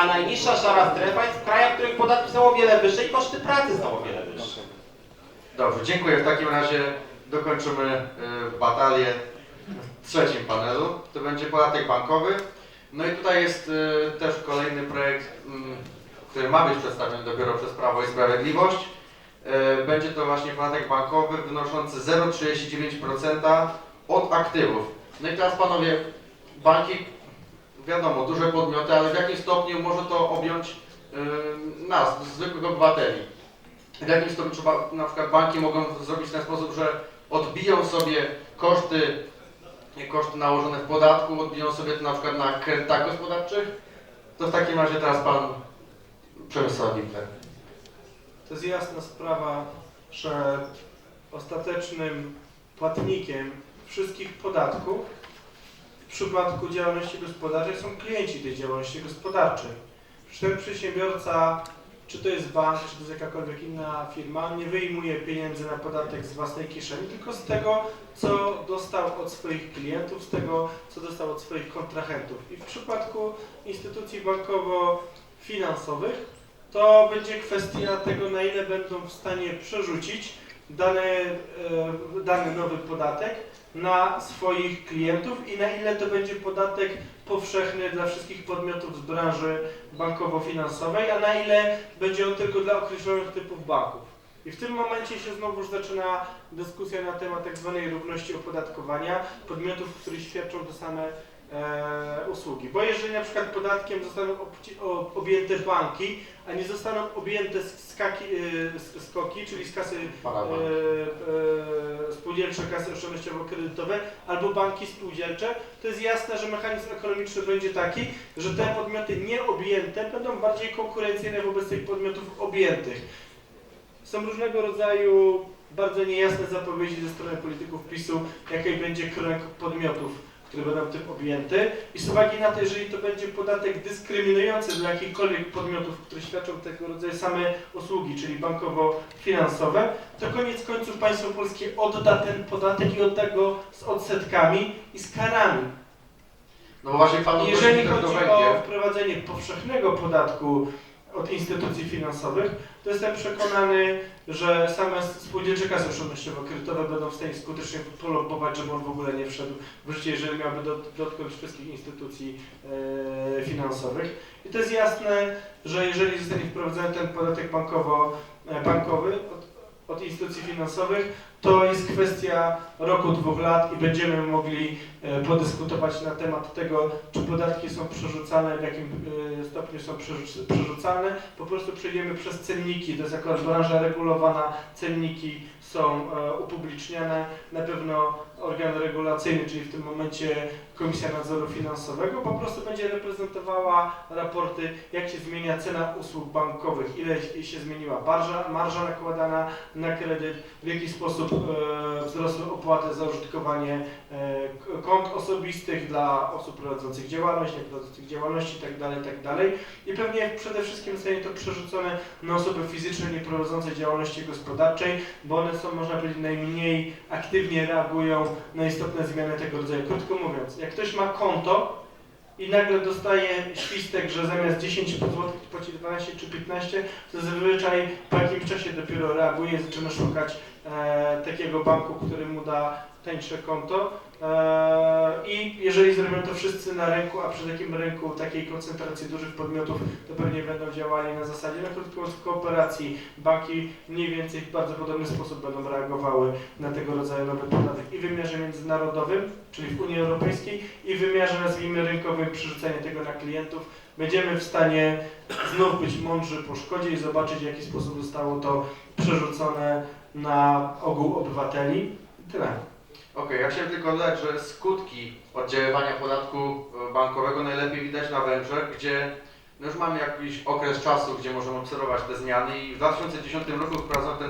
a najniższa szara strefa jest w krajach, w których podatki są o wiele wyższe i koszty pracy są o wiele wyższe. Dobrze, dziękuję. W takim razie dokończymy y, batalię w trzecim panelu. To będzie podatek bankowy. No i tutaj jest y, też kolejny projekt, mm, który ma być przedstawiony dopiero przez Prawo i Sprawiedliwość. Y, Będzie to właśnie podatek bankowy wynoszący 0,39% od aktywów. No i teraz panowie, banki, wiadomo, duże podmioty, ale w jakim stopniu może to objąć y, nas, zwykłych obywateli? w jakim stopniu trzeba, na przykład banki mogą zrobić w ten sposób, że odbiją sobie koszty, koszty nałożone w podatku, odbiją sobie to na przykład na kredytach gospodarczych? To w takim razie teraz pan Przemysław Winkler. To jest jasna sprawa, że ostatecznym płatnikiem wszystkich podatków w przypadku działalności gospodarczej są klienci tej działalności gospodarczej. Ten przedsiębiorca, czy to jest bank, czy to jest jakakolwiek inna firma, nie wyjmuje pieniędzy na podatek z własnej kieszeni, tylko z tego, co dostał od swoich klientów, z tego, co dostał od swoich kontrahentów. I w przypadku instytucji bankowo-finansowych to będzie kwestia tego, na ile będą w stanie przerzucić dany, e, dany nowy podatek na swoich klientów i na ile to będzie podatek powszechny dla wszystkich podmiotów z branży bankowo-finansowej, a na ile będzie on tylko dla określonych typów banków. I w tym momencie się znowu zaczyna dyskusja na temat tak zwanej równości opodatkowania podmiotów, które świadczą te same e, usługi. Bo jeżeli na przykład podatkiem zostaną objęte banki, a nie zostaną objęte skaki, e, sk- skoki, czyli z kasy e, e, spółdzielcze, kasy oszczędnościowo-kredytowe albo banki spółdzielcze, to jest jasne, że mechanizm ekonomiczny będzie taki, że te podmioty nieobjęte będą bardziej konkurencyjne wobec tych podmiotów objętych. Są różnego rodzaju bardzo niejasne zapowiedzi ze strony polityków PiSu, jaki będzie krąg podmiotów, które będą tym objęte. I z uwagi na to, jeżeli to będzie podatek dyskryminujący dla jakichkolwiek podmiotów, które świadczą tego rodzaju same usługi, czyli bankowo-finansowe, to koniec końców państwo polskie odda ten podatek i odda go z odsetkami i z karami. No właśnie pan Jeżeli odnosi też do chodzi o wprowadzenie powszechnego podatku od instytucji finansowych, to jestem przekonany, że same spółdzielcze kasy oszczędnościowo-kredytowe będą w stanie skutecznie polobować, żeby on w ogóle nie wszedł w życie, jeżeli miałby dot- dotknąć wszystkich instytucji e, finansowych. I to jest jasne, że jeżeli zostanie wprowadzony ten podatek bankowo, e, bankowy od, od instytucji finansowych, to jest kwestia roku, dwóch lat i będziemy mogli e, podyskutować na temat tego, czy podatki są przerzucane, w jakim e, stopniu są przerzuc- przerzucane. Po prostu przejdziemy przez cenniki, to jest akurat branża regulowana, cenniki są e, upubliczniane. Na pewno organ regulacyjny, czyli w tym momencie Komisja Nadzoru Finansowego, po prostu będzie reprezentowała raporty, jak się zmienia cena usług bankowych, ile się zmieniła marża, marża nakładana na kredyt, w jaki sposób wzrosły opłaty za użytkowanie e, kont osobistych dla osób prowadzących działalność, nieprowadzących działalności itd., itd. I pewnie przede wszystkim zostanie to przerzucone na osoby fizyczne nieprowadzące działalności gospodarczej, bo one są, można powiedzieć, najmniej aktywnie reagują na istotne zmiany tego rodzaju. Krótko mówiąc, jak ktoś ma konto i nagle dostaje świstek, że zamiast 10 zł płaci 12 czy 15, to zazwyczaj po jakimś czasie dopiero reaguje, zaczyna szukać e, takiego banku, który mu da tańsze konto. E, I jeżeli zrobią to wszyscy na rynku, a przy takim rynku takiej koncentracji dużych podmiotów, to pewnie będą działali na zasadzie, na krótko mówiąc, kooperacji. Banki mniej więcej w bardzo podobny sposób będą reagowały na tego rodzaju nowy podatek i w wymiarze międzynarodowym, czyli w Unii Europejskiej, i w wymiarze, nazwijmy, rynkowym, przerzucenie tego na klientów. Będziemy w stanie znów być mądrzy po szkodzie i zobaczyć, w jaki sposób zostało to przerzucone na ogół obywateli. Tyle. Okej, ja chciałem tylko dodać, że skutki oddziaływania podatku e, bankowego najlepiej widać na Węgrzech, gdzie no już mamy jakiś okres czasu, gdzie możemy obserwować te zmiany i w 2010 roku wprowadzono ten